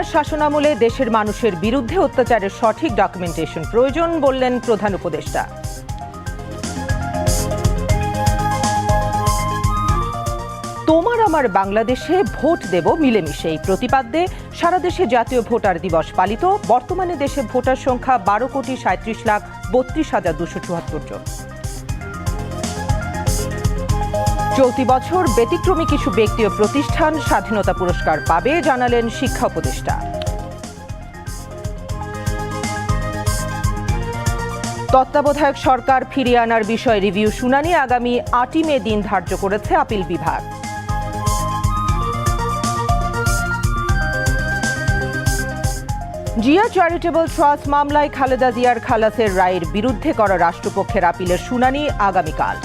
হাসিনার শাসনামলে দেশের মানুষের বিরুদ্ধে অত্যাচারের সঠিক ডকুমেন্টেশন প্রয়োজন বললেন প্রধান উপদেষ্টা। তোমার আমার বাংলাদেশে ভোট দেব মিলেমিশে এই প্রতিপাদ্যে, সারা দেশে জাতীয় ভোটার দিবস পালিত। বর্তমানে দেশে ভোটার সংখ্যা বারো কোটি সাঁত্রিশ লাখ বত্রিশ হাজার দুশো চুয়াত্তর জন। চলতি বছর ব্যতিক্রমী কিছু ব্যক্তি ও প্রতিষ্ঠান স্বাধীনতা পুরস্কার পাবে জানালেন শিক্ষা উপদেষ্টা। তত্ত্বাবধায়ক সরকার ফিরিয়ে আনার বিষয়ে রিভিউ শুনানি আগামী আটই মে দিন ধার্য করেছে আপিল বিভাগ। জিয়া চ্যারিটেবল ট্রাস্ট মামলায় খালেদা জিয়ার খালাসের রায়ের বিরুদ্ধে করা রাষ্ট্রপক্ষের আপিলের শুনানি আগামীকাল।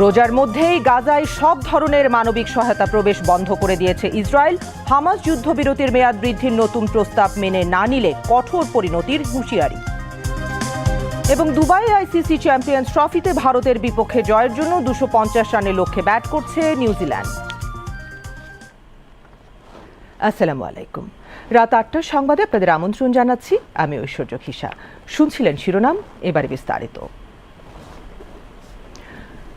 রোজার মধ্যেই গাজায় সব ধরনের মানবিক সহায়তা প্রবেশ বন্ধ করে দিয়েছে ইসরায়েল। হামাস যুদ্ধবিরতির মেয়াদ বৃদ্ধির নতুন প্রস্তাব মেনে না নিলে কঠোর পরিণতির হুঁশিয়ারি। এবং দুবাই আইসিসি চ্যাম্পিয়ন্স ট্রফিতে ভারতের বিপক্ষে জয়ের জন্য দুশো পঞ্চাশ রানের লক্ষ্যে ব্যাট করছে নিউজিল্যান্ড। আসসালামু আলাইকুম। রাত আটটার সংবাদে আপনাদের আমন্ত্রণ জানাচ্ছি, আমি ঐশ্বর্য খিসা শুনছিলেন শিরোনাম, এবারে বিস্তারিত।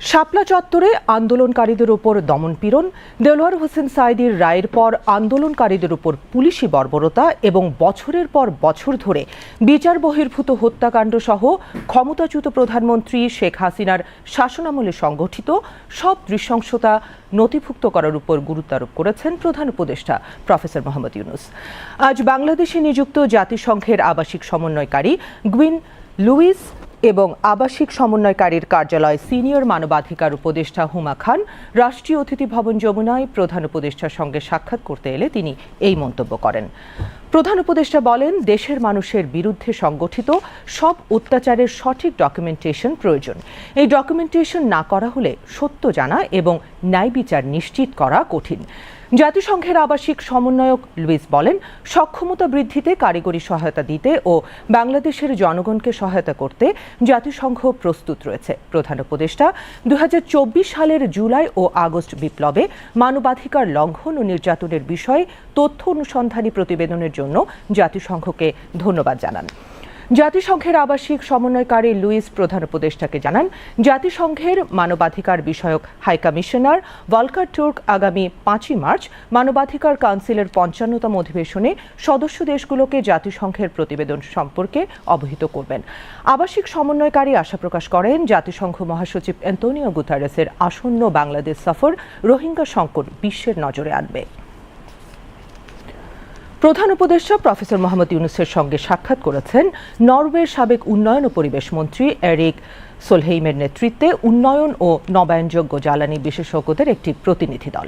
শাপলা চত্বরে আন্দোলনকারীদের উপর দমনপীড়ন দেলোয়ার হোসেন সাইদির রায়ের পর আন্দোলনকারীদের উপর পুলিশি বর্বরতা এবং বছরের পর বছর ধরে বিচার বহির্ভূত হত্যাকাণ্ড সহ ক্ষমতাচ্যুত প্রধানমন্ত্রী শেখ হাসিনার শাসনামলে সংগঠিত সব নৃশংসতা নথিভুক্ত করার উপর গুরুত্ব আরোপ করেছেন প্রধান উপদেষ্টা প্রফেসর মোহাম্মদ ইউনুস। আজ বাংলাদেশে নিযুক্ত জাতিসংঘের আবাসিক সমন্বয়কারী গুইন লুইস এবং আবাসিক সমন্বয়কারীর কার্যালয় সিনিয়র মানবাধিকার উপদেষ্টা হুমা খান রাষ্ট্রীয় অতিথি ভবন যমুনায় প্রধান উপদেষ্টার সঙ্গে সাক্ষাৎ করতে এলে তিনি এই মন্তব্য করেন। প্রধান উপদেষ্টা বলেন, দেশের মানুষের বিরুদ্ধে সংগঠিত সব অত্যাচারের সঠিক ডকুমেন্টেশন প্রয়োজন। এই ডকুমেন্টেশন না করা হলে সত্য জানা এবং ন্যায় বিচার নিশ্চিত করা কঠিন। জাতিসংঘের আবাসিক সমন্বয়ক লুইস বলেন, সক্ষমতা বৃদ্ধিতে কারিগরি সহায়তা দিতে ও বাংলাদেশের জনগণকে সহায়তা করতে জাতিসংঘ প্রস্তুত রয়েছে। প্রধান উপদেষ্টা দু হাজার চব্বিশ সালের জুলাই ও আগস্ট বিপ্লবে মানবাধিকার লঙ্ঘন ও নির্যাতনের বিষয়ে তথ্য অনুসন্ধানী প্রতিবেদনের জন্য জাতিসংঘকে ধন্যবাদ জানান। জাতিসংঘের আবাসিক সমন্বয়কারী লুইস প্রধান উপদেষ্টাকে জানান, জাতিসংঘের মানবাধিকার বিষয়ক হাই কমিশনার ওয়ালকার টুর্ক আগামী পাঁচই মার্চ মানবাধিকার কাউন্সিলের পঞ্চান্নতম অধিবেশনে সদস্য দেশগুলোকে জাতিসংঘের প্রতিবেদন সম্পর্কে অবহিত করবেন। আবাসিক সমন্বয়কারী আশা প্রকাশ করেন, জাতিসংঘ মহাসচিব অ্যান্তোনিও গুতারেসের আসন্ন বাংলাদেশ সফর রোহিঙ্গা সংকট বিশ্বের নজরে আনবে। প্রধান উপদেষ্টা প্রফেসর মোহাম্মদ ইউনুসের সঙ্গে সাক্ষাৎ করেছেন নরওয়ের সাবেক উন্নয়ন ও পরিবেশ মন্ত্রী এরিক সোলহেইমের নেতৃত্বে উন্নয়ন ও নবায়নযোগ্য জ্বালানি বিশেষজ্ঞদের একটি প্রতিনিধি দল।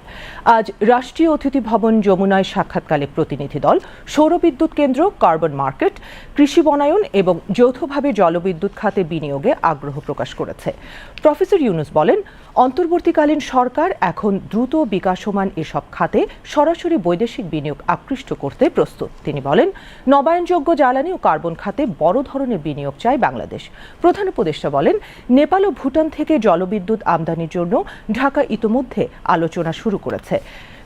আজ রাষ্ট্রীয় অতিথি ভবন যমুনায় সাক্ষাৎকালে প্রতিনিধি দল, সৌরবিদ্যুৎ কেন্দ্র, কার্বন মার্কেট, কৃষি বনায়ন এবং যৌথভাবে জলবিদ্যুৎ খাতে বিনিয়োগে আগ্রহ প্রকাশ করেছে। প্রফেসর ইউনুস বলেন, অন্তর্বর্তীকালীন সরকার এখন দ্রুত বিকাশমান এসব খাতে সরাসরি বৈদেশিক বিনিয়োগ আকৃষ্ট করতে প্রস্তুত। তিনি বলেন, নবায়নযোগ্য জ্বালানি ও কার্বন খাতে বড় ধরনের বিনিয়োগ চায় বাংলাদেশ। প্রধান উপদেষ্টা বলেন নেপাল ও ভুটান থেকে জলবিদ্যুৎ আমদানির জন্য ঢাকা ইতোমধ্যে আলোচনা শুরু করেছে।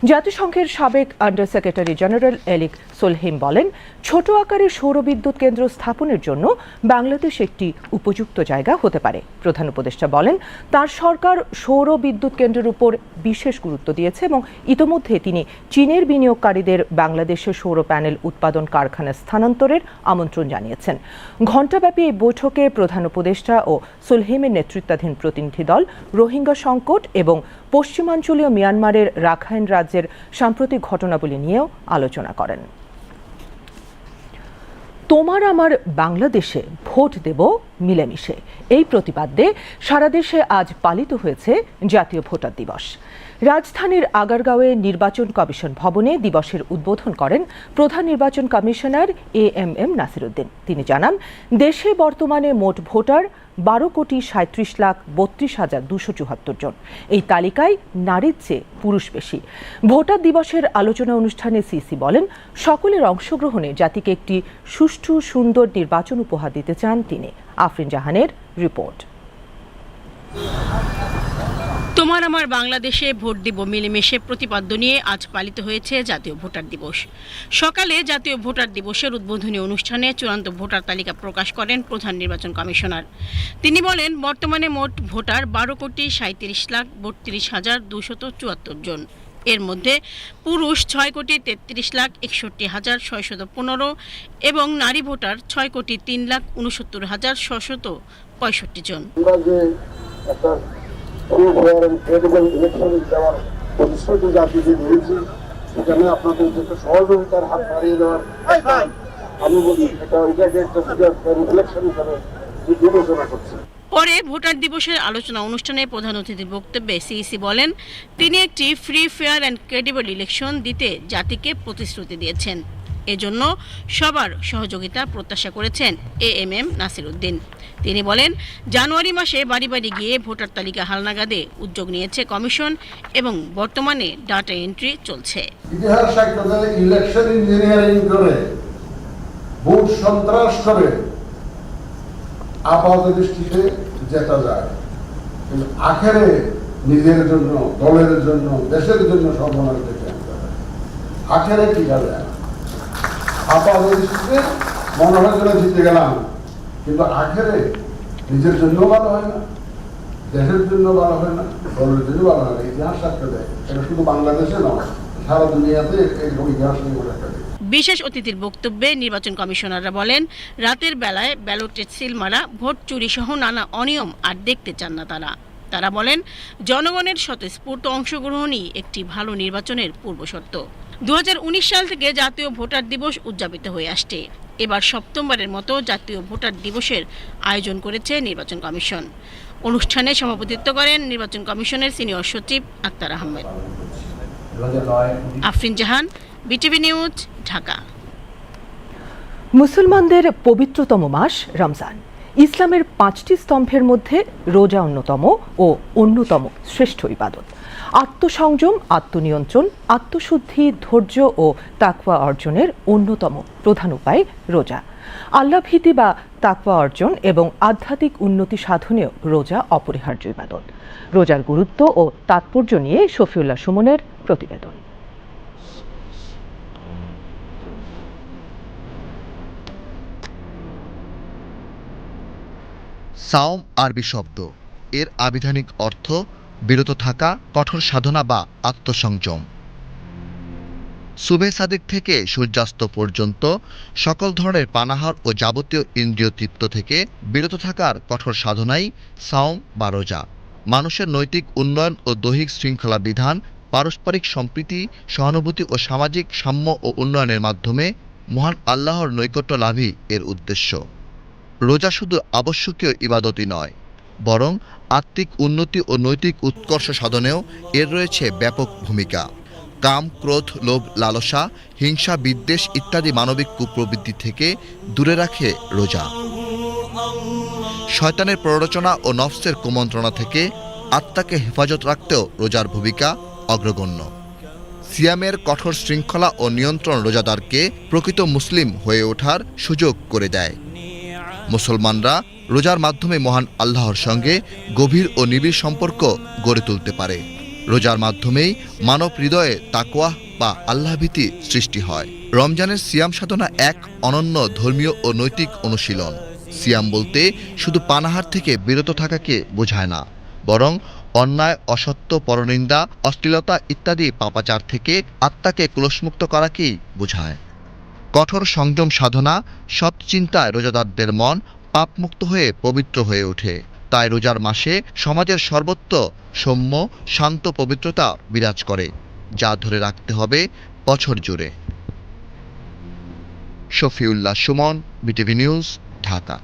জাতিসংঘের সাবেক under secretary general Erik Solheim বলেন, ছোট আকারের সৌরবিদ্যুৎ কেন্দ্র স্থাপনের জন্য বাংলাদেশ একটি উপযুক্ত জায়গা হতে পারে। প্রধান উপদেষ্টা বলেন, তার সরকার সৌর বিদ্যুৎ কেন্দ্রের উপর বিশেষ গুরুত্ব দিয়েছে এবং ইতোমধ্যে তিনি চীনের বিনিয়োগকারীদের বাংলাদেশের সৌর প্যানেল উৎপাদন কারখানা স্থানান্তরের আমন্ত্রণ জানিয়েছেন। ঘণ্টাব্যাপী এই বৈঠকে প্রধান উপদেষ্টা ও সুলহিমের নেতৃত্বাধীন প্রতিনিধি দল, রোহিঙ্গা সংকট এবং পশ্চিমাঞ্চলীয় মিয়ানমারের রাখাইন রাজ্যের সাম্প্রতিক ঘটনাবলী নিয়েও আলোচনা করেন। তোমার আমার বাংলাদেশে ভোট দেব মিলেমিশে। এই প্রতিপাদ্যে সারা দেশে আজ পালিত হয়েছে জাতীয় ভোটার দিবস। রাজধানীর আগারগাঁওয়ে নির্বাচন কমিশন ভবনে দিবসের উদ্বোধন করেন প্রধান নির্বাচন commissioner A M M Nasiruddin. তিনি জানান, দেশে বর্তমানে মোট ভোটার বারো কোটি সাঁত্রিশ লাখ বত্রিশ হাজার দুশো চুয়াত্তর জন। এই তালিকায় নারীর চেয়ে পুরুষ বেশি। ভোটার দিবসের আলোচনা অনুষ্ঠানে সিসি বলেন, সকলের অংশগ্রহণে জাতিকে একটি সুষ্ঠু, সুন্দর নির্বাচন উপহার দিতে চান তিনি। আফরিন জাহানের রিপোর্ট। তোমার আমার বাংলাদেশে ভোট দিব মিলেমিশে প্রতিপাদ্য নিয়ে আজ পালিত হয়েছে জাতীয় ভোটার দিবস। সকালে জাতীয় ভোটার দিবসের উদ্বোধনী অনুষ্ঠানে চূড়ান্ত ভোটার তালিকা প্রকাশ করেন প্রধান নির্বাচন কমিশনার। তিনি বলেন, বর্তমানে মোট ভোটার বারো কোটি সাঁত্রিশ লাখ বত্রিশ হাজার দুশত চুয়াত্তর জন। এর মধ্যে পুরুষ ছয় কোটি তেত্রিশ লাখ একষট্টি হাজার ছয়শত পনেরো এবং নারী ভোটার ছয় কোটি তিন লাখ উনসত্তর হাজার ছশত পঁয়ষট্টি জন। ইলেকশন দেওয়ার প্রতিশ্রুতি জাতিকে দিয়েছি সেখানে আপনাদের একটা সহযোগিতার হাত বাড়িয়ে দেওয়ার আমি বলি এটা এটাকে একটা রিফ্লেকশন হিসাবে বিবেচনা করছি। পরে ভোটার দিবসের আলোচনা অনুষ্ঠানে প্রধান অতিথির বক্তব্যে সিইসি বলেন তিনি একটি free fair and credible election দিতে জাতিকে প্রতিশ্রুতি দিয়েছেন। এজন্য সবার সহযোগিতা প্রত্যাশা করেছেন A M M Nasir Uddin তিনি বলেন, জানুয়ারি মাসে বাড়ি বাড়ি গিয়ে ভোটার তালিকা হালনাগাদে উদ্যোগ নিয়েছে কমিশন এবং বর্তমানে ডাটা এন্ট্রি চলছে। ইতিহাস ইলেকশন ইঞ্জিনিয়ারিং করে, ভোট সন্ত্রাস করে, আপাত দৃষ্টিতে যেটা যায়। আখেরে নিজের জন্য, দলের জন্য, দেশের জন্য সর্বনাশ হয়। আখেরে কি যাবে মনে হয় যেন জিতে গেলাম। কিন্তু আখেরে নিজের জন্য ভালো হয় না, দেশের জন্য ভালো হয় না, দলের জন্য ভালো হয় না, ইতিহাস দেয় এটা শুধু বাংলাদেশে নয়, সারা দুনিয়াতে এরকম ইতিহাস নিয়ে বিশেষ অতিথির বক্তব্যে নির্বাচন কমিশনাররা বলেন, রাতের বেলায় ব্যালটের সিল মারা ভোট চুরি সহ নানা অনিয়ম আর দেখতে চান না তারা। তারা বলেন, জনগণের স্বতঃস্ফূর্ত অংশগ্রহণই একটি ভালো নির্বাচনের পূর্বশর্ত উনিশ সাল থেকে জাতীয় ভোটার দিবস উদযাপিত হয়ে আসছে। এবার সপ্তমবারের মতো জাতীয় ভোটার দিবসের আয়োজন করেছে নির্বাচন কমিশন। অনুষ্ঠানে সভাপতিত্ব করেন নির্বাচন কমিশনের সিনিয়র সচিব Akhtar Ahmed. Afrin Jahan, BTV news, Dhaka. মুসলমানদের পবিত্রতম মাস রমজান। ইসলামের পাঁচটি স্তম্ভের মধ্যে রোজা অন্যতম ও অন্যতম শ্রেষ্ঠ ইবাদত। আত্মসংযম, আত্মনিয়ন্ত্রণ, আত্মশুদ্ধি, ধৈর্য ও তাকওয়া অর্জনের অন্যতম প্রধান উপায় রোজা। আল্লাভীতি বা তাকওয়া অর্জন এবং আধ্যাত্মিক উন্নতি সাধনেও রোজা অপরিহার্য ইবাদত। রোজার গুরুত্ব ও তাৎপর্য নিয়ে শফিউল্লাহ সুমনের প্রতিবেদন। সাওম আরবি শব্দ। এর আবিধানিক অর্থ, বিরত থাকা, কঠোর সাধনা বা আত্মসংযম। সুবে সাদিক থেকে সূর্যাস্ত পর্যন্ত সকল ধরনের পানাহার ও যাবতীয় ইন্দ্রিয় তৃপ্ত থেকে বিরত থাকার কঠোর সাধনাই সাওম বা রোজা। মানুষের নৈতিক উন্নয়ন ও দৈহিক শৃঙ্খলা বিধান, পারস্পরিক সম্প্রীতি, সহানুভূতি ও সামাজিক সাম্য ও উন্নয়নের মাধ্যমে মহান আল্লাহর নৈকট্য লাভই এর উদ্দেশ্য। রোজা শুধু আবশ্যকীয় ইবাদতই নয়, বরং আত্মিক উন্নতি ও নৈতিক উৎকর্ষ সাধনেও এর রয়েছে ব্যাপক ভূমিকা। কাম, ক্রোধ, লোভ, লালসা, হিংসা, বিদ্বেষ ইত্যাদি মানবিক কুপ্রবৃত্তি থেকে দূরে রাখে রোজা। শয়তানের প্ররোচনা ও নফসের কুমন্ত্রণা থেকে আত্মাকে হেফাজত রাখতেও রোজার ভূমিকা অগ্রগণ্য। সিয়ামের কঠোর শৃঙ্খলা ও নিয়ন্ত্রণ রোজাদারকে প্রকৃত মুসলিম হয়ে ওঠার সুযোগ করে দেয়। মুসলমানরা রোজার মাধ্যমে মহান আল্লাহর সঙ্গে গভীর ও নিবিড় সম্পর্ক গড়ে তুলতে পারে। রোজার মাধ্যমেই মানব হৃদয়ে তাকোয়াহ বা আল্লাহভীতি সৃষ্টি হয়। রমজানের সিয়াম সাধনা এক অনন্য ধর্মীয় ও নৈতিক অনুশীলন। সিয়াম বলতে শুধু পানাহার থেকে বিরত থাকাকে বোঝায় না, বরং অন্যায়, অসত্য, পরনিন্দা, অশ্লীলতা ইত্যাদি পাপাচার থেকে আত্মাকে ক্লোশমুক্ত করাকেই বোঝায়। কঠোর সংযম সাধনা, সৎ চিন্তায় রোজাদারদের মন পাপমুক্ত হয়ে পবিত্র হয়ে ওঠে। তাই রোজার মাসে সমাজের সর্বত্র সৌম্য, শান্ত পবিত্রতা বিরাজ করে, যা ধরে রাখতে হবে বছর জুড়ে। Shafiullah Sumon, BTV news, Dhaka.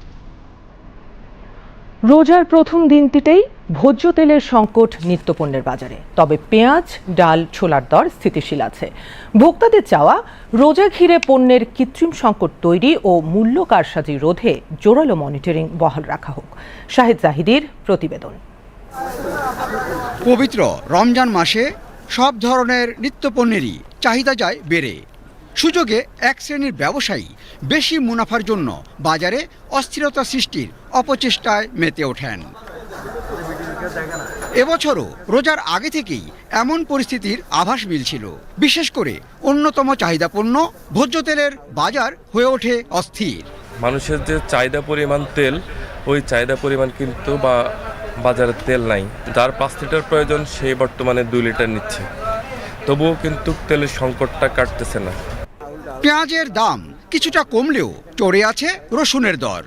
রোজার প্রথম দিনটিতেই ভোজ্য তেলের সংকট নিত্যপণ্যের বাজারে। তবে পেঁয়াজ, ডাল, ছোলার দর স্থিতিশীল আছে। ভোক্তাদের চাওয়া, রোজা ঘিরে পণ্যের কৃত্রিম সংকট তৈরি ও মূল্য কারসাজি রোধে জোরালো মনিটরিং বহাল রাখা হোক। শাহিদ জাহিদির প্রতিবেদন। পবিত্র রমজান মাসে সব ধরনের নিত্যপণ্যেরই চাহিদা যায় বেড়ে। সুযোগে এক শ্রেণির ব্যবসায়ী বেশি মুনাফার জন্য বাজারে অস্থিরতা সৃষ্টির অপচেষ্টায় মেতে ওঠেন। এবছরও রোজার আগে থেকেই এমন পরিস্থিতির আভাস মিলছিল। বিশেষ করে অন্যতম চাহিদাপূর্ণ ভোজ্য তেলের বাজার হয়ে ওঠে অস্থির। মানুষের যে চাহিদা পরিমাণ তেল ওই চাহিদা পরিমাণ কিন্তু বা বাজারে তেল নাই। যার পাঁচ লিটার প্রয়োজন সে বর্তমানে দুই লিটার নিচ্ছে। তবুও কিন্তু তেলের সংকটটা কাটতেছে না। পেঁয়াজের দাম কিছুটা কমলেও চড়ে আছে রসুনের দর।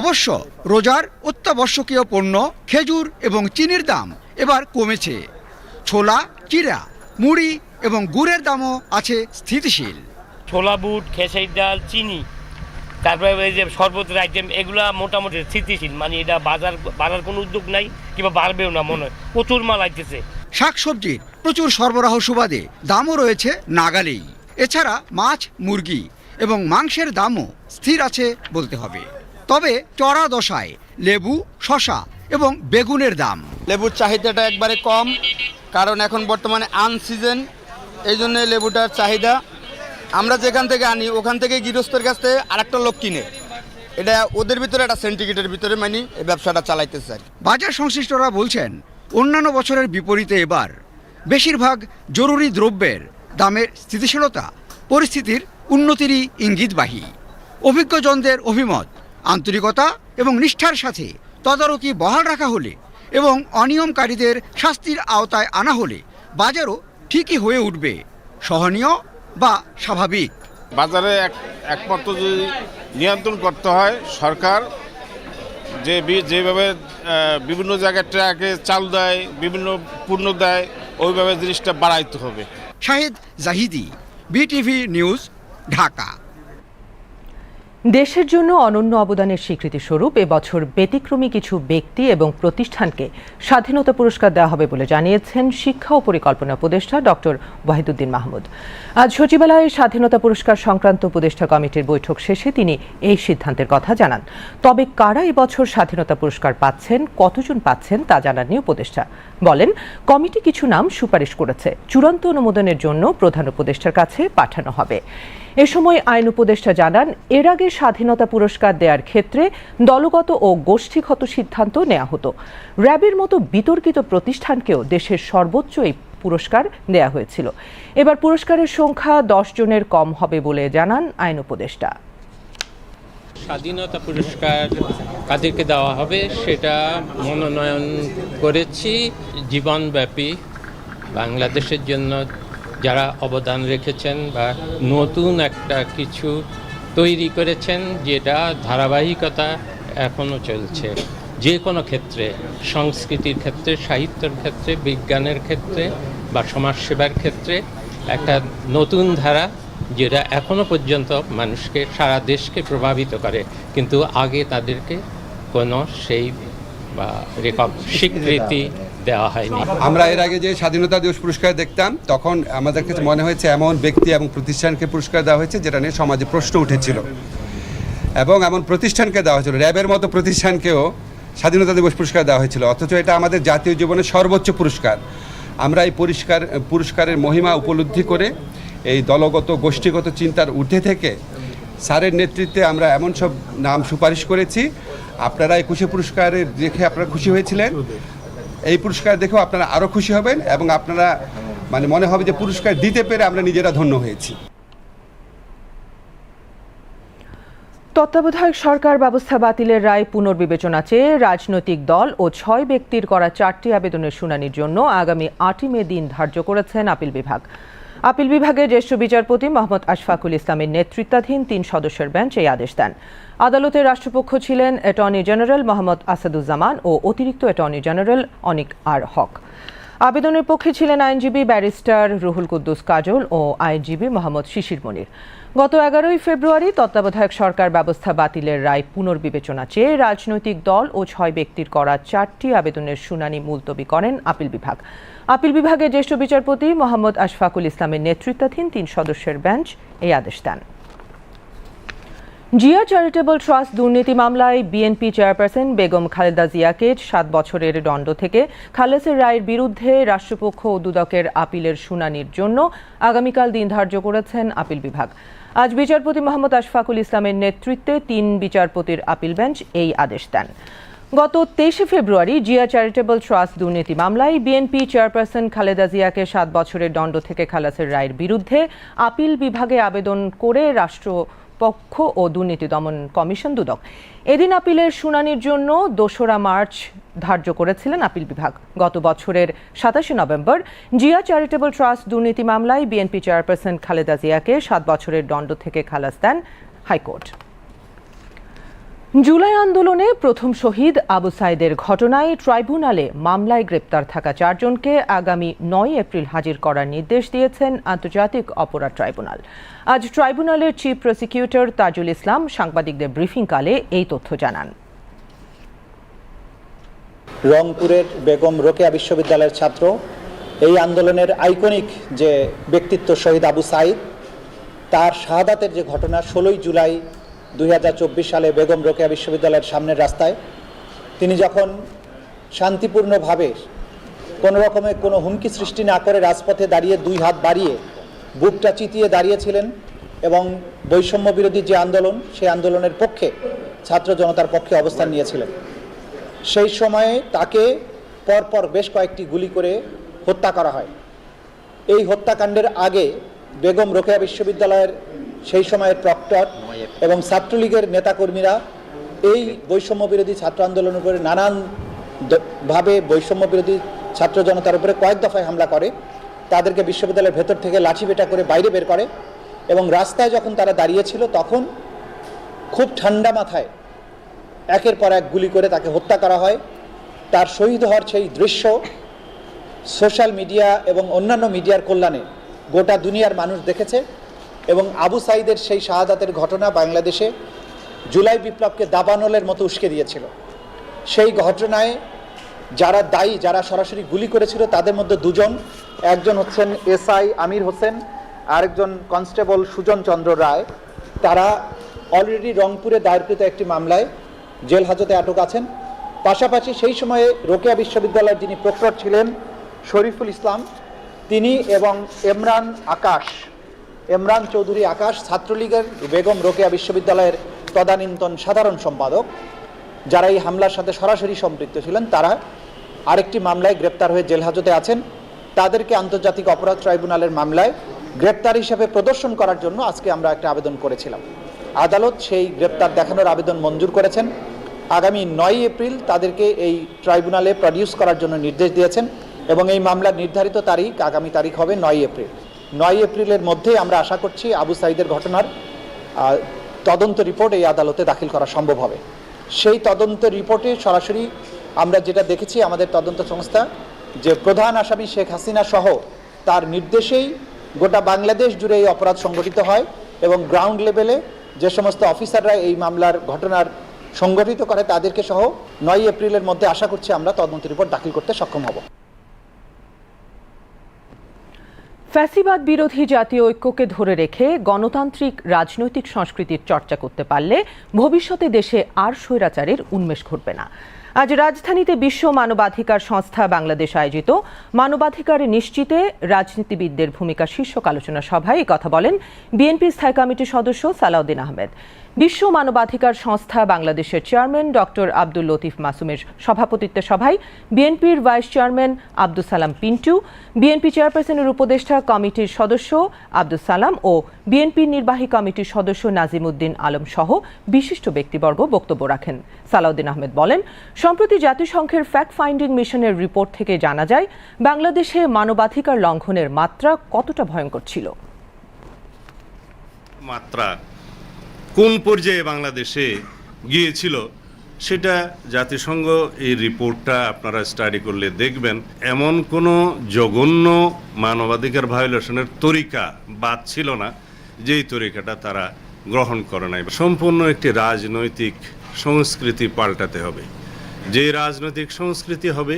অবশ্য রোজার অত্যাবশ্যকীয় পণ্য খেজুর এবং চিনির দাম এবার কমেছে। ছোলা চিরা মুড়ি এবং গুড়ের দামও আছে স্থিতিশীল। ছোলা বুট খেসারির ডাল চিনি তারপরে এই যে শরবতের আইটেম এগুলা মোটামুটি স্থিতিশীল। মানে এটা বাজার বাড়ার কোনো উদ্যোগ নাই কিংবা বাড়বেও না মনে হয়। প্রচুর মাল আইতেছে। শাকসবজির প্রচুর সরবরাহ সুবাদে দামও রয়েছে নাগালেই। এছাড়া মাছ মুরগি এবং মাংসের দামও স্থির আছে বলতে হবে। তবে চড়া দশায় লেবু শশা এবং বেগুনের দাম। লেবুর চাহিদাটা একবারে কম কারণ এখন বর্তমানে আনসিজন এই জন্য লেবুটার চাহিদা। আমরা যেখান থেকে আনি ওখান থেকে গৃহস্থের কাছ থেকে আরেকটা লোক কিনে। এটা ওদের ভিতরে একটা সেন্টিগ্রেটের ভিতরে মানে এই ব্যবসাটা চালাইতেছে আর কি। বাজার সংশ্লিষ্টরা বলছেন অন্যান্য বছরের বিপরীতে এবার বেশিরভাগ জরুরি দ্রব্যের দামের স্থিতিশীলতা পরিস্থিতির উন্নতিরই ইঙ্গিতবাহী। অভিজ্ঞজনদের অভিমত আন্তরিকতা এবং নিষ্ঠার সাথে তদারকি বহাল রাখা হলে এবং অনিয়মকারীদের শাস্তির আওতায় আনা হলে বাজারও ঠিকই হয়ে উঠবে সহনীয় বা স্বাভাবিক। বাজারে এক একমাত্র যদি নিয়ন্ত্রণ করতে হয় সরকার যে যেভাবে বিভিন্ন জায়গায় ট্রাকে চাল দেয় বিভিন্ন পূর্ণ দেয় ওইভাবে জিনিসটা বাড়াইতে হবে। Shahid Zahidi BTV news Dhaka. দেশের জন্য অনন্য অবদানের স্বীকৃতি স্বরূপ এবছর ব্যতিক্রমী কিছু ব্যক্তি এবং প্রতিষ্ঠানকে স্বাধীনতা পুরস্কার দেওয়া হবে বলে জানিয়েছেন শিক্ষা ও পরিকল্পনা উপদেষ্টা ডক্টর ওয়াহিদুদ্দিন মাহমুদ। আজ সচিবালয়ে স্বাধীনতা পুরস্কার সংক্রান্ত উপদেষ্টা কমিটির বৈঠক শেষে তিনি এই সিদ্ধান্তের কথা জানান। তবে কারা এবছর স্বাধীনতা পুরস্কার পাচ্ছেন, কতজন পাচ্ছেন তা জানাননি উপদেষ্টা। বলেন, কমিটি কিছু নাম সুপারিশ করেছে, চূড়ান্ত অনুমোদনের জন্য প্রধান উপদেষ্টার কাছে পাঠানো হবে। এ সময় আইন উপদেষ্টা জানান, এর আগে স্বাধীনতা পুরস্কার দেওয়ার ক্ষেত্রে দলগত ও গোষ্ঠীগত সিদ্ধান্ত নেওয়া হতো। র্যাবের মতো বিতর্কিত প্রতিষ্ঠানকেও দেশের সর্বোচ্চ এই পুরস্কার দেয়া হয়েছিল। এবার পুরস্কারের সংখ্যা দশ জনের কম হবে বলে জানান আইন উপদেষ্টা। স্বাধীনতা পুরস্কার কাদেরকে দেওয়া হবে সেটা মনোনয়ন করেছি জীবনব্যাপী বাংলাদেশের জন্য যারা অবদান রেখেছেন বা নতুন একটা কিছু তৈরি করেছেন, যেটা ধারাবাহিকতা এখনও চলছে। যে কোনো ক্ষেত্রে, সংস্কৃতির ক্ষেত্রে, সাহিত্যের ক্ষেত্রে, বিজ্ঞানের ক্ষেত্রে বা সমাজসেবার ক্ষেত্রে, একটা নতুন ধারা যেটা এখনও পর্যন্ত মানুষকে, সারা দেশকে প্রভাবিত করে। কিন্তু আগে তাদেরকে কোনো সেই বা রেকগ স্বীকৃতি দেওয়া হয়নি। আমরা এর আগে যে স্বাধীনতা দিবস পুরস্কার দেখতাম, তখন আমাদের কাছে মনে হয়েছে এমন ব্যক্তি এবং প্রতিষ্ঠানকে পুরস্কার দেওয়া হয়েছে যেটা নিয়ে সমাজে প্রশ্ন উঠেছিল। এবং এমন প্রতিষ্ঠানকে দেওয়া হয়েছিল, র্যাবের মতো প্রতিষ্ঠানকেও স্বাধীনতা দিবস পুরস্কার দেওয়া হয়েছিল। অথচ এটা আমাদের জাতীয় জীবনের সর্বোচ্চ পুরস্কার। আমরা এই পুরস্কার পুরস্কারের মহিমা উপলব্ধি করে এই দলগত, গোষ্ঠীগত চিন্তার ঊর্ধ্বে থেকে স্যারের নেতৃত্বে আমরা এমন সব নাম সুপারিশ করেছি। আপনারা একুশে পুরস্কারে দেখে আপনারা খুশি হয়েছিলেন। এই পুরস্কার দেখেও আপনারা আরও খুশি হবেন এবং আপনারা মানে মনে হবে যে পুরস্কার দিতে পেরে আমরা নিজেরা ধন্য হয়েছি। তত্ত্বাবধায়ক সরকার ব্যবস্থা বাতিলের রায় পুনর্বিবেচনা চেয়ে রাজনৈতিক দল ও ছয় ব্যক্তির করা চারটি আবেদনের শুনানির জন্য আগামী আটই মে দিন ধার্য করেছেন আপিল বিভাগ। আপিল বিভাগের জ্যেষ্ঠ বিচারপতি মোহাম্মদ আশফাকুল ইসলামের নেতৃত্বাধীন তিন সদস্যের বেঞ্চ এই আদেশ দেন। আদালতের রাষ্ট্রপক্ষ ছিলেন অ্যাটর্নি জেনারেল মোহাম্মদ আসাদুজ্জামান ও অতিরিক্ত attorney general Anik R Haque. আবেদনের পক্ষে ছিলেন আইনজীবী ব্যারিস্টার রুহুল কুদ্দুস কাজল ও আইনজীবী মোহাম্মদ শিশির মনির। গত এগারোই ফেব্রুয়ারি তত্ত্বাবধায়ক সরকার ব্যবস্থা বাতিলের রায় পুনর্বিবেচনা চেয়ে রাজনৈতিক দল ও ছয় ব্যক্তির করা চারটি আবেদনের শুনানি মুলতবি করেন আপিল বিভাগ। আপিল বিভাগের জ্যেষ্ঠ বিচারপতি মোহাম্মদ আশফাকুল ইসলামের নেতৃত্বাধীন তিন সদস্যের বেঞ্চ এই আদেশ দেন। জিয়া চ্যারিটেবল ট্রাস্ট দুর্নীতি মামলায় বিএনপি চেয়ারপারসন বেগম খালেদা জিয়াকে সাত বছরের দণ্ড থেকে খালেসের রায়ের বিরুদ্ধে রাষ্ট্রপক্ষ ও দুদকের আপিলের শুনানির জন্য আগামীকাল দিন ধার্য করেছেন আপিল বিভাগ। আজ বিচারপতি মোহাম্মদ আশফাকুল ইসলামের নেতৃত্বে তিন বিচারপতির আপিল বেঞ্চ এই আদেশ দেন। গত তেইশে ফেব্রুয়ারি জিয়া চ্যারিটেবল ট্রাস্ট দুর্নীতি মামলায় বিএনপি চেয়ারপারসন খালেদা জিয়াকে সাত বছরের দণ্ড থেকে খালাসের রায়ের বিরুদ্ধে আপিল বিভাগে আবেদন করে রাষ্ট্রপক্ষ ও দুর্নীতি দমন কমিশন দুদক। এদিন আপিলের শুনানির জন্য দোসরা মার্চ ধার্য করেছিলেন আপিল বিভাগ। গত বছরের সাতাশে নভেম্বর জিয়া চ্যারিটেবল ট্রাস্ট দুর্নীতি মামলায় বিএনপি চেয়ারপারসন খালেদা জিয়াকে সাত বছরের দণ্ড থেকে খালাস দেন হাইকোর্ট। জুলাই আন্দোলনে প্রথম শহীদ আবু সাইদের ঘটনায় ট্রাইব্যুনালে মামলায় গ্রেপ্তার থাকা চারজনকে আগামী নয় এপ্রিল হাজির করার নির্দেশ দিয়েছেন আন্তর্জাতিক অপরাধ ট্রাইব্যুনাল। আজ ট্রাইব্যুনালের চিফ প্রসিকিউটর তাজুল ইসলাম সাংবাদিকদের ব্রিফিংকালে এই তথ্য জানান। রংপুরের বেগম রোকেয়া বিশ্ববিদ্যালয়ের ছাত্র, এই আন্দোলনের আইকনিক যে ব্যক্তিত্ব শহীদ আবু সাইদ, তার শাহাদাতের যে ঘটনা ষোলোই জুলাই দুই হাজার চব্বিশ সালে বেগম রোকেয়া বিশ্ববিদ্যালয়ের সামনের রাস্তায় তিনি যখন শান্তিপূর্ণভাবে কোনো রকমের কোনো হুমকি সৃষ্টি না করে রাজপথে দাঁড়িয়ে দুই হাত বাড়িয়ে বুকটা চিতিয়ে দাঁড়িয়েছিলেন এবং বৈষম্য বিরোধী যে আন্দোলন, সেই আন্দোলনের পক্ষে ছাত্র জনতার পক্ষে অবস্থান নিয়েছিলেন। সেই সময়ে তাকে পরপর বেশ কয়েকটি গুলি করে হত্যা করা হয়। এই হত্যাকাণ্ডের আগে বেগম রোকেয়া বিশ্ববিদ্যালয়ের সেই সময়ের প্রক্টর এবং ছাত্রলীগের নেতাকর্মীরা এই বৈষম্য বিরোধী ছাত্র আন্দোলনের উপরে নানান ভাবে বৈষম্য বিরোধী ছাত্র জনতার উপরে কয়েক দফায় হামলা করে, তাদেরকে বিশ্ববিদ্যালয়ের ভেতর থেকে লাঠিপেটা করে বাইরে বের করে এবং রাস্তায় যখন তারা দাঁড়িয়েছিল তখন খুব ঠান্ডা মাথায় একের পর এক গুলি করে তাকে হত্যা করা হয়। তার শহীদ হওয়ার সেই দৃশ্য সোশ্যাল মিডিয়া এবং অন্যান্য মিডিয়ার কল্যাণে গোটা দুনিয়ার মানুষ দেখেছে। এবং আবু সাইদের সেই শাহাদাতের ঘটনা বাংলাদেশে জুলাই বিপ্লবকে দাবানলের মতো উস্কে দিয়েছিল। সেই ঘটনায় যারা দায়ী, যারা সরাসরি গুলি করেছিল, তাদের মধ্যে দুজন, একজন হচ্ছেন এসআই আমির হোসেন, আরেকজন কনস্টেবল সুজন চন্দ্র রায়। তারা অলরেডি রংপুরে দায়েরকৃত একটি মামলায় জেল হাজতে আটক আছেন। পাশাপাশি সেই সময়ে রোকেয়া বিশ্ববিদ্যালয়ের যিনি প্রক্টর ছিলেন, শরীফুল ইসলাম, তিনি এবং এমরান আকাশ এমরান চৌধুরী আকাশ, ছাত্রলীগের বেগম রোকেয়া বিশ্ববিদ্যালয়ের তদানীন্তন সাধারণ সম্পাদক। যারা এই হামলার সাথে সরাসরি সম্পৃক্ত ছিলেন, তারা আরেকটি মামলায় গ্রেপ্তার হয়ে জেল হাজতে আছেন। তাদেরকে আন্তর্জাতিক অপরাধ ট্রাইব্যুনালের মামলায় গ্রেপ্তার হিসেবে প্রদর্শন করার জন্য আজকে আমরা একটা আবেদন করেছিলাম। আদালত সেই গ্রেপ্তার দেখানোর আবেদন মঞ্জুর করেছেন। আগামী নয় এপ্রিল তাদেরকে এই ট্রাইব্যুনালে প্রডিউস করার জন্য নির্দেশ দিয়েছেন এবং এই মামলার নির্ধারিত তারিখ আগামী তারিখ হবে নয় এপ্রিল। নয় এপ্রিলের মধ্যে আমরা আশা করছি আবু সাইদের ঘটনার তদন্ত রিপোর্ট এই আদালতে দাখিল করা সম্ভব হবে। সেই তদন্ত রিপোর্টে সরাসরি আমরা যেটা দেখেছি আমাদের তদন্ত সংস্থা, যে প্রধান আসামি শেখ হাসিনা সহ তার নির্দেশেই গোটা বাংলাদেশ জুড়ে এই অপরাধ সংগঠিত হয় এবং গ্রাউন্ড লেভেলে যে সমস্ত অফিসাররা এই মামলার ঘটনার সংগঠিত করে তাদেরকে সহ নয় এপ্রিলের মধ্যে আশা করছি আমরা তদন্ত রিপোর্ট দাখিল করতে সক্ষম হব। ফ্যাসিবাদ বিরোধী জাতীয় ঐক্যকে ধরে রেখে গণতান্ত্রিক রাজনৈতিক সংস্কৃতির চর্চা করতে পারলে ভবিষ্যতে দেশে আর স্বৈরাচারের উন্মেষ ঘটবে না। আজ রাজধানীতে বিশ্ব মানবাধিকার সংস্থা বাংলাদেশ আয়োজিত মানবাধিকার নিশ্চিতে রাজনীতিবিদদের ভূমিকা শীর্ষক আলোচনা সভায় কথা বলেন বিএনপি স্থায়ী কমিটির সদস্য সালাউদ্দিন আহমেদ। বিশ্ব মানবাধিকার সংস্থা বাংলাদেশের চেয়ারম্যান ডক্টর আব্দুল লতিফ মাসুমের সভাপতিত্বে সভায় বিএনপির vice chairman Abdul Salam Pintu, BNP চেয়ারপারসনের উপদেষ্টা কমিটির সদস্য আব্দুল সালাম ও বিএনপির নির্বাহী কমিটির সদস্য নাজিমুদ্দিন আলম সহ বিশিষ্ট ব্যক্তিবর্গ বক্তব্য রাখেন। সালাউদ্দিন আহমেদ বলেন, সম্প্রতি জাতিসংঘের ফ্যাক্ট ফাইন্ডিং মিশনের রিপোর্ট থেকে জানা যায়, বাংলাদেশে মানবাধিকার লঙ্ঘনের মাত্রা কতটা ভয়ঙ্কর ছিল। মাত্রা কোন পর্যায়ে বাংলাদেশে গিয়েছিল, সেটা জাতিসংঘ এই রিপোর্টটা আপনারা স্টাডি করলে দেখবেন। এমন কোনো জঘন্য মানবাধিকার ভায়োলেশনের তরিকা বাদ ছিল না, যেই তরিকাটা তারা গ্রহণ করে নাই। সম্পূর্ণ একটি রাজনৈতিক সংস্কৃতি পাল্টাতে হবে। যে রাজনৈতিক সংস্কৃতি হবে,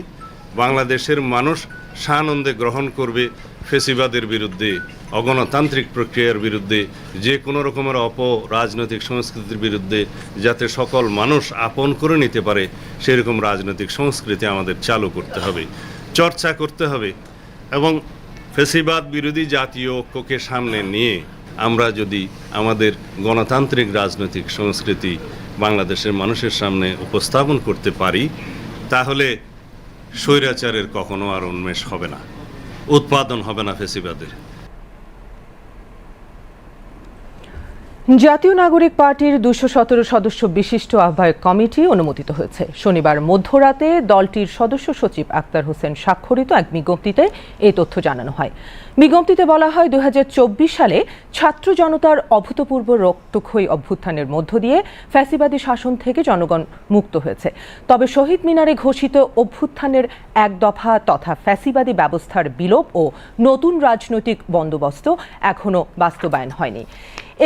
বাংলাদেশের মানুষ সানন্দে গ্রহণ করবে ফেসিবাদের বিরুদ্ধে, অগণতান্ত্রিক প্রক্রিয়ার বিরুদ্ধে, যে কোনো রকমের অপ রাজনৈতিক সংস্কৃতির বিরুদ্ধে, যাতে সকল মানুষ আপন করে নিতে পারে, সেরকম রাজনৈতিক সংস্কৃতি আমাদের চালু করতে হবে, চর্চা করতে হবে এবং ফেসিবাদ বিরোধী জাতীয় ঐক্যকে সামনে নিয়ে আমরা যদি আমাদের গণতান্ত্রিক রাজনৈতিক সংস্কৃতি বাংলাদেশের মানুষের সামনে উপস্থাপন করতে পারি, তাহলে স্বৈরাচারের কখনো আর উন্মেষ হবে না। উৎপাদন হবে না ফেসিবাদের। জাতীয় নাগরিক পার্টির দুশো সতেরো সদস্য বিশিষ্ট আহ্বায়ক কমিটি অনুমোদিত হয়েছে। শনিবার মধ্যরাতে দলটির সদস্য সচিব আক্তার হোসেন স্বাক্ষরিত এক বিজ্ঞপ্তিতে এই তথ্য জানানো হয়। বিজ্ঞপ্তিতে বলা হয় দুই হাজার চব্বিশ সালে ছাত্র জনতার অভূতপূর্ব রক্তক্ষয়ী অভ্যুত্থানের মধ্য দিয়ে ফ্যাসিবাদী শাসন থেকে জনগণ মুক্ত হয়েছে। তবে শহীদ মিনারে ঘোষিত অভ্যুত্থানের এক দফা তথা ফ্যাসিবাদী ব্যবস্থার বিলোপ ও নতুন রাজনৈতিক বন্দোবস্ত এখনও বাস্তবায়ন হয়নি।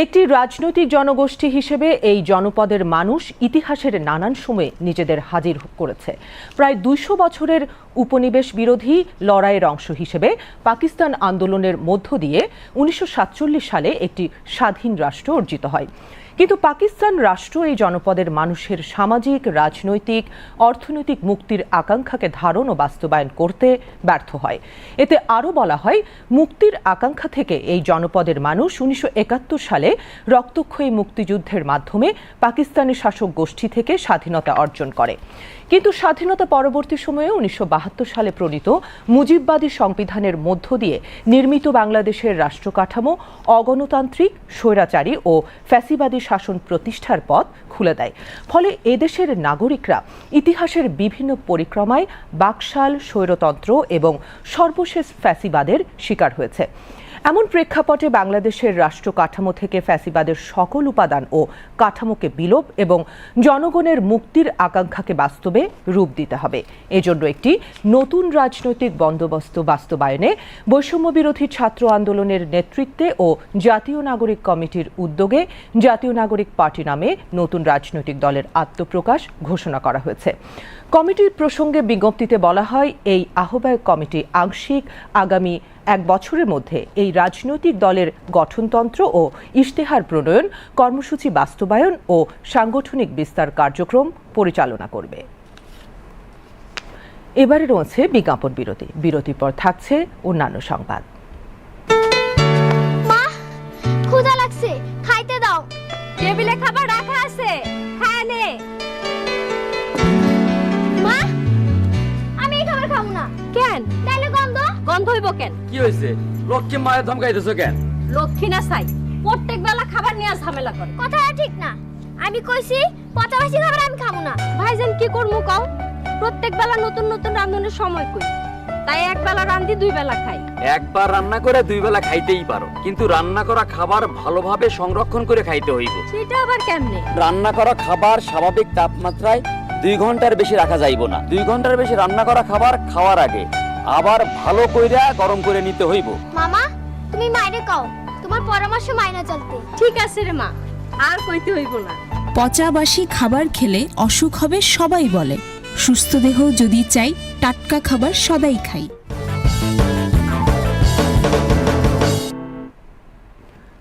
একটি রাজনৈতিক জনগোষ্ঠী হিসেবে এই জনপদের মানুষ ইতিহাসের নানান সময়ে নিজেদের হাজির করেছে। প্রায় দুইশো বছরের উপনিবেশ বিরোধী লড়াইয়ের অংশ হিসেবে পাকিস্তান আন্দোলনের মধ্য দিয়ে উনিশশো সাতচল্লিশ সালে একটি স্বাধীন রাষ্ট্র অর্জিত হয়। কিন্তু পাকিস্তান রাষ্ট্র এই জনপদের মানুষের সামাজিক, রাজনৈতিক, অর্থনৈতিক মুক্তির আকাঙ্ক্ষাকে ধারণ ও বাস্তবায়ন করতে ব্যর্থ হয়। এতে আরও বলা হয়, মুক্তির আকাঙ্ক্ষা থেকে এই জনপদের মানুষ উনিশশো একাত্তর সালে রক্তক্ষয়ী মুক্তিযুদ্ধের মাধ্যমে পাকিস্তানের শাসক গোষ্ঠী থেকে স্বাধীনতা অর্জন করে। কিন্তু স্বাধীনতা পরবর্তী সময়ে উনিশশো বাহাত্তর সালে প্রণীত মুজিববাদী সংবিধানের মধ্য দিয়ে নির্মিত বাংলাদেশের রাষ্ট্র কাঠামো, অগণতান্ত্রিক, স্বৈরাচারী ও ফ্যাসিবাদী শাসন প্রতিষ্ঠার পথ খুলে দেয়। ফলে এদেশের নাগরিকরা ইতিহাসের বিভিন্ন পরিক্রমায় বাকশাল, স্বৈরতন্ত্র এবং সর্বশেষ ফ্যাসিবাদের শিকার হয়েছে। এমন প্রেক্ষাপটে বাংলাদেশের রাষ্ট্র কাঠামো থেকে ফ্যাসিবাদের সকল উপাদান ও কাঠামোকে বিলোপ এবং জনগণের মুক্তির আকাঙ্ক্ষাকে বাস্তবে রূপ দিতে হবে। এজন্য একটি নতুন রাজনৈতিক বন্দোবস্ত বাস্তবায়নে বৈষম্য বিরোধী ছাত্র আন্দোলনের নেতৃত্বে ও জাতীয় নাগরিক কমিটির উদ্যোগে জাতীয় নাগরিক পার্টি নামে নতুন রাজনৈতিক দলের আত্মপ্রকাশ ঘোষণা করা হয়েছে। কমিটির প্রসঙ্গে বিজ্ঞপ্তিতে বলা হয়, এই আহ্বায়ক কমিটি আংশিক আগামী এক বছরের মধ্যে এই রাজনৈতিক দলের গঠনতন্ত্র ও ইশতেহার প্রণয়ন, কর্মসূচি বাস্তবায়ন ও সাংগঠনিক বিস্তার কার্যক্রম পরিচালনা করবে। এবারে রয়েছে বিজ্ঞাপন বিরতি। বিরতির পর থাকছে অন্যান্য সংবাদ। মা ক্ষুধা লাগছে। খাইতে দাও। টেবিলে গন্ধ হইব কেন? কি হয়েছে লক্ষ্মী মায়ের ধমকাইতেছো কেন? লক্ষ্মী না চাই প্রত্যেক বেলা খাবার নিয়ে ঝামেলা করে। কথাটা ঠিক না। আমি কইছি পচাবাসি খাবার আমি খাব না। ভাইজান কি করমু কও? প্রত্যেক বেলা নতুন নতুন রান্ধনের সময় কই। তাই এক বেলা রান্ধি দুই বেলা খাই। একবার রান্না করে দুই বেলা খাইতেই পারো। কিন্তু রান্না করা খাবার ভালোভাবে সংরক্ষণ করে খাইতে হইব। সেটা আবার কেমনে? রান্না করা খাবার স্বাভাবিক তাপমাত্রায় দুই ঘণ্টার বেশি রাখা যাইব না। দুই ঘণ্টার বেশি রান্না করা খাবার খাওয়ার আগে আবার ভালো কইরা গরম করে নিতে হইব। মামা তুমি মাইরে কও তোমার পরামর্শ মাইনা চলতে। ঠিক আছে রে মা আর কইতে হইব না। পচাবাসি খাবার খেলে অসুখ হবে সবাই বলে। সুস্থ দেহ যদি চাই টাটকা খাবার সদাই খাই।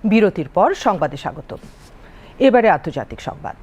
বিরতির পর সংবাদে স্বাগত। এবারে আন্তর্জাতিক সংবাদ।